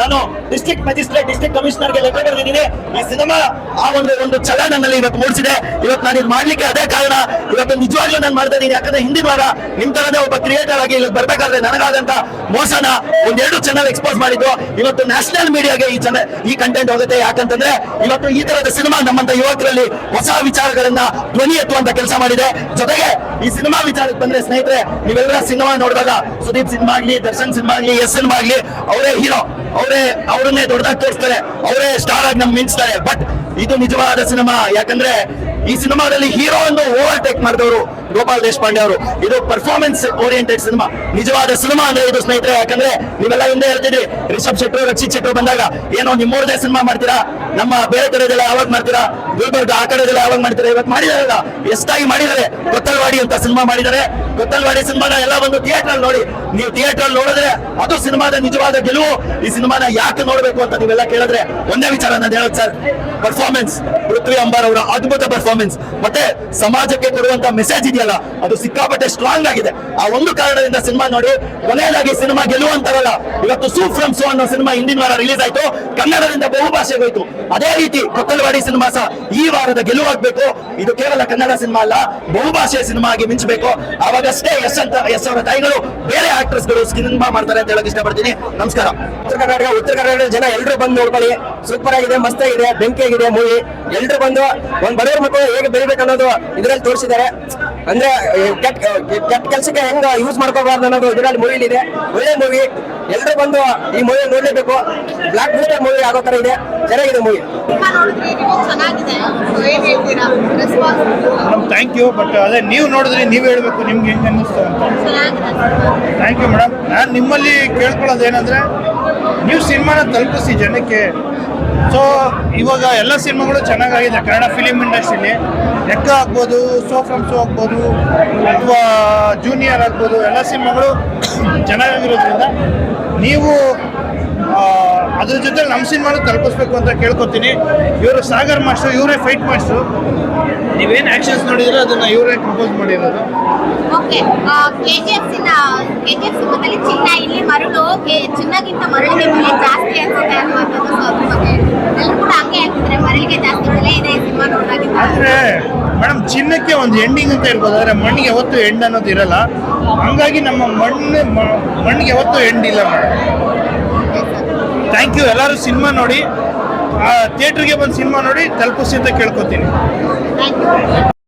ನಾನು district magistrate district ಕಮಿಷನರ್ಗೆ letter ಬರೆದಿದ್ದೀನಿ. ಈ ಸಿನಿಮಾ ಆ ಒಂದು ಒಂದು ಛಲ ನನ್ನಲ್ಲಿ ಇವತ್ತು ಮೂಡಿಸಿದೆ. ಇವತ್ತು ನಾನು ಇದು ಮಾಡ್ಲಿಕ್ಕೆ ಅದೇ ಕಾರಣ. ಇವತ್ತು ನಿಜವಾಗ್ಲೂ ನಾನು ಮಾಡ್ತಾ ಇದ್ದೀನಿ. ಯಾಕಂದ್ರೆ ಹಿಂದಿ ವಾರ ನಿಮ್ ತರದೇ ಒಬ್ಬ ಕ್ರಿಯೇಟರ್ ಆಗಿ ಇಲ್ಲಿ ಬರ್ಬೇಕಾದ್ರೆ ನನಗಾದಂತ ಮೋಸನ ಒಂದೆರಡು ಚಾನಲ್ ಎಕ್ಸ್ಪೋಸ್ ಮಾಡಿದ್ದು. ಇವತ್ತು ನ್ಯಾಷನಲ್ ಮೀಡಿಯಾಗೆ ಈ ಚಾನಲ್ ಈ ಕಂಟೆಂಟ್ ಹೋಗುತ್ತೆ. ಯಾಕಂತಂದ್ರೆ ಇವತ್ತು ಈ ತರದ ಸಿನಿಮಾ ನಮ್ಮಂತ ಯುವಕರಲ್ಲಿ ಹೊಸ ವಿಚಾರಗಳನ್ನ ಧ್ವನಿ ಎತ್ತುವಂತ ಕೆಲಸ ಮಾಡಿದೆ. ಜೊತೆಗೆ ಈ ಸಿನಿಮಾ ವಿಚಾರಕ್ಕೆ ಬಂದ್ರೆ ಸ್ನೇಹಿತರೆ, ನೀವೆಲ್ಲರ ಸಿನಿಮಾ ನೋಡಿದಾಗ ಸುದೀಪ್ ಸಿನಿಮಾ ಆಗ್ಲಿ, ದರ್ಶನ್ ಸಿನಿಮಾ ಆಗ್ಲಿ, ಎಸ್ ಸಿನಿಮಾ ಆಗ್ಲಿ, ಅವರೇ ಹೀರೋ. ಅವರೇ ಅವರನ್ನೇ ದೊಡ್ಡದಾಗಿ ತೋರಿಸ್ತಾರೆ. ಅವರೇ ಸ್ಟಾರ್ ಆಗಿ ನಮ್ಗೆ ಮಿಂಚ್ತಾರೆ ಬಟ್ ಇದು ನಿಜವಾದ ಸಿನಿಮಾ ಯಾಕಂದ್ರೆ ಈ ಸಿನಿಮಾದಲ್ಲಿ ಹೀರೋ ಅನ್ನು ಓವರ್ಟೇಕ್ ಮಾಡಿದವರು ಗೋಪಾಲ್ ದೇಶಪಾಂಡೆ ಅವರು. ಇದು ಪರ್ಫಾರ್ಮೆನ್ಸ್ ಓರಿಯೆಂಟೆಡ್ ಸಿನಿಮಾ ನಿಜವಾದ ಸಿನಿಮಾ ಅಂದ್ರೆ ಇದು ಸ್ನೇಹಿತರೆ. ಯಾಕಂದ್ರೆ ನೀವೆಲ್ಲ ಹಿಂದೆ ಹೇಳ್ತಿದ್ರಿ, ರಿಷಬ್ ಶೆಟ್ರು ರಕ್ಷಿತ್ ಶೆಟ್ರು ಬಂದಾಗ ಏನೋ ನಿಮ್ಮೂರದೇ ಸಿನಿಮಾ ಮಾಡ್ತೀರಾ? ನಮ್ಮ ಬೇರೆ ಕಡೆದೆಲ್ಲ ಯಾವಾಗ ಮಾಡ್ತೀರಾ? ಗುಲ್ಬರ್ಗ ಆ ಕಡೆದೆಲ್ಲ ಯಾವಾಗ ಮಾಡ್ತೀರಾ? ಇವತ್ತು ಮಾಡಿದಾರಲ್ಲ. ಎಷ್ಟಾಗಿ ಮಾಡಿದ್ದಾರೆ? ಕೊತ್ತಲ್ವಾಡಿ ಅಂತ ಸಿನಿಮಾ ಮಾಡಿದ್ದಾರೆ. ಕೊತ್ತಲ್ವಾಡಿ ಸಿನಿಮಾನ ಎಲ್ಲ ಬಂದು ಥಿಯೇಟರ್ ನೋಡಿ. ನೀವು ಥಿಯೇಟರ್ ಅಲ್ಲಿ ನೋಡಿದ್ರೆ ಅದು ಸಿನಿಮಾದ ನಿಜವಾದ ಗೆಲುವು. ಈ ಸಿನಿಮಾನ ಯಾಕೆ ನೋಡ್ಬೇಕು ಅಂತ ನೀವೆಲ್ಲ ಕೇಳಿದ್ರೆ ಒಂದೇ ವಿಚಾರ ನಾನು ಹೇಳೋದು ಸರ್. ಪರ್ಫಾರ್ಮೆನ್ಸ್ ಪೃಥ್ವಿ ಅಂಬಾರ್ ಅವರ ಅದ್ಭುತ ಪರ್ಫಾರ್ಮೆನ್ಸ್ ಮತ್ತೆ ಸಮಾಜಕ್ಕೆ ಕೊಡುವಂತ ಮೆಸೇಜ್ ಇದೆಯಲ್ಲ, ಅದು ಸಿಕ್ಕಾಪಟ್ಟೆ ಸ್ಟ್ರಾಂಗ್ ಆಗಿದೆ. ಆ ಒಂದು ಕಾರಣದಿಂದ ಸಿನಿಮಾ ನೋಡಿ, ಕೊನೆಯದಾಗಿ ಸಿನಿಮಾ ಗೆಲ್ಲುವಂತಾರಲ್ಲ. ಇವತ್ತು ಸೂ ಫ್ರಮ್ ಸೋ ಅನ್ನೋ ಸಿನಿಮಾ ಹಿಂದಿನ ವಾರ ರಿಲೀಸ್ ಆಯ್ತು. ಕನ್ನಡದಿಂದ ಬಹುಭಾಷೆಗೋಯ್ತು ಅದೇ ರೀತಿ ಕೊತ್ತಲವಾಡಿ ಸಿನಿಮಾ ಸಹ ಈ ವಾರದ ಗೆಲುವಾಗಬೇಕು ಇದು ಕೇವಲ ಕನ್ನಡ ಸಿನಿಮಾ ಅಲ್ಲ, ಬಹುಭಾಷೆಯ ಸಿನಿಮಾ ಆಗಿ ಮಿಂಚಬೇಕು. ಅವಾಗಷ್ಟೇ ಎಸ್ ಅಂತ ಎಸ್ ಅವರ ತಾಯಿಗಳು, ಬೇರೆ ಆಕ್ಟ್ರೆಸ್ಗಳು ಸಿನಿಮಾ ಮಾಡ್ತಾರೆ ಅಂತ ಹೇಳಕ್ ಇಷ್ಟಪಡ್ತೀನಿ. ನಮಸ್ಕಾರ. ಉತ್ತರ ಕರ್ನಾಟಕ ಉತ್ತರ ಕರ್ನಾಟಕ ಜನ ಎಲ್ಲರೂ ಬಂದು ನೋಡ್ಕೊಳ್ಳಿ. ಸೂಪರ್ ಆಗಿದೆ, ಮಸ್ತ್ ಆಗಿದೆ, ಬೆಂಕಿ ಆಗಿದೆ, ಮೂವಿ. ಎಲ್ಲರೂ ಬಂದು ಒಂದ್ ಬಡವರ ಮಕ್ಕಳು ಹೇಗೆ ಬೆಳಿಬೇಕು ಅನ್ನೋದು ಇದರಲ್ಲಿ ತೋರಿಸಿದ್ದಾರೆ. ಅಂದ್ರೆ ಕೆಟ್ಟ ಕೆಟ್ಟ ಕೆಲಸಕ್ಕೆ ಹೆಂಗ ಯೂಸ್ ಮಾಡ್ಕೋಬಾರ್ದು ಅನ್ನೋದು ಇದರಲ್ಲಿ ಮೂವಿಲಿ ಇದೆ ಒಳ್ಳೆ ಮೂವಿ ಎಲ್ರು ಬಂದು ಈ ಮೂವಿ ನೋಡ್ಲೇಬೇಕು. ಬ್ಲಾಕ್ ಬಸ್ಟರ್ ಮೂವಿ ಆಗೋ ತರ ಇದೆ. ಚೆನ್ನಾಗಿದೆ ಮೂವಿ ಥ್ಯಾಂಕ್ ಯು ಬಟ್ ಅದೇ ನೀವು ನೋಡಿದ್ರೆ ನೀವು ಹೇಳಬೇಕು ನಿಮ್ಗೆ ಹೆಂಗೆ ಅನ್ನಿಸ್ತು ಅಂತ. Thank you madam. ನಾನು ನಿಮ್ಮಲ್ಲಿ ಕೇಳ್ಕೊಳ್ಳೋದು ಏನಂದ್ರೆ ನೀವು ಸಿನಿಮಾನ ತಲುಪಿಸಿ ಜನಕ್ಕೆ ಸೊ ಇವಾಗ ಎಲ್ಲ ಸಿನಿಮಾಗಳು ಚೆನ್ನಾಗಾಗಿದೆ ಕನ್ನಡ ಫಿಲಿಮ್ ಇಂಡಸ್ಟ್ರಿಲಿ ಲೆಕ್ಕ ಆಗ್ಬೋದು ಸೋ ಫ್ರಮ್ ಸೋ ಆಗ್ಬೋದು, ಅಥವಾ ಜೂನಿಯರ್ ಆಗ್ಬೋದು, ಎಲ್ಲ ಸಿನಿಮಾಗಳು ಚೆನ್ನಾಗಿರೋದ್ರಿಂದ ನೀವು ಅದ್ರ ಜೊತೆ ನಮ್ಮ ಸಿನಿಮಾನು ತಲುಪಿಸ್ಬೇಕು ಅಂತ ಕೇಳ್ಕೊತೀನಿ. ಇವರು ಸಾಗರ್ ಮಾಸ್ಟರ್, ಇವರೇ ಫೈಟ್ ಮಾಸ್ಟರು ನೀವೇನು ಆ್ಯಕ್ಷನ್ಸ್ ನೋಡಿದ್ರೆ ಅದನ್ನು ಇವರೇ ಕಂಪೋಸ್ ಮಾಡಿರೋದು. Okay K G K G F ಸಿನಿಮಾದಲ್ಲಿ ಚಿನ್ನ ಇಲ್ಲಿ ಮರಳು ಕೆ ಚಿನ್ನಗಿಂತ ಮರಳಿಗೆ ಬೆಲೆ ಜಾಸ್ತಿ ಅನ್ಸುತ್ತೆ ಅನ್ನುವಂಥದ್ದು ಸೊ ಅದ್ರ ಬಗ್ಗೆ ಎಲ್ಲರೂ ಕೂಡ ಹಂಗೆ ಹೇಳ್ತಿದ್ರೆ ಮರಳಿಗೆ ಜಾಸ್ತಿ ಬೆಲೆ ಇದೆ ಈ ಸಿನಿಮಾ ಆದರೆ ಮೇಡಮ್, ಚಿನ್ನಕ್ಕೆ ಒಂದು ಎಂಡಿಂಗ್ ಅಂತ ಇರ್ಬೋದು, ಆದರೆ ಮಣ್ಣಿಗೆ ಯಾವತ್ತೂ ಎಂಡ್ ಅನ್ನೋದು ಇರಲ್ಲ. ಹಂಗಾಗಿ ನಮ್ಮ ಮಣ್ಣು ಮಣ್ಣಿಗೆ ಯಾವತ್ತೂ ಎಂಡ್ ಇಲ್ಲ ಮೇಡಮ್. ಥ್ಯಾಂಕ್ ಯು ಎಲ್ಲರೂ ಸಿನಿಮಾ ನೋಡಿ. ಥಿಯೇಟ್ರಿಗೆ ಬಂದು ಸಿನಿಮಾ ನೋಡಿ, ತಲುಪಿಸಿ ಅಂತ ಕೇಳ್ಕೊತೀನಿ.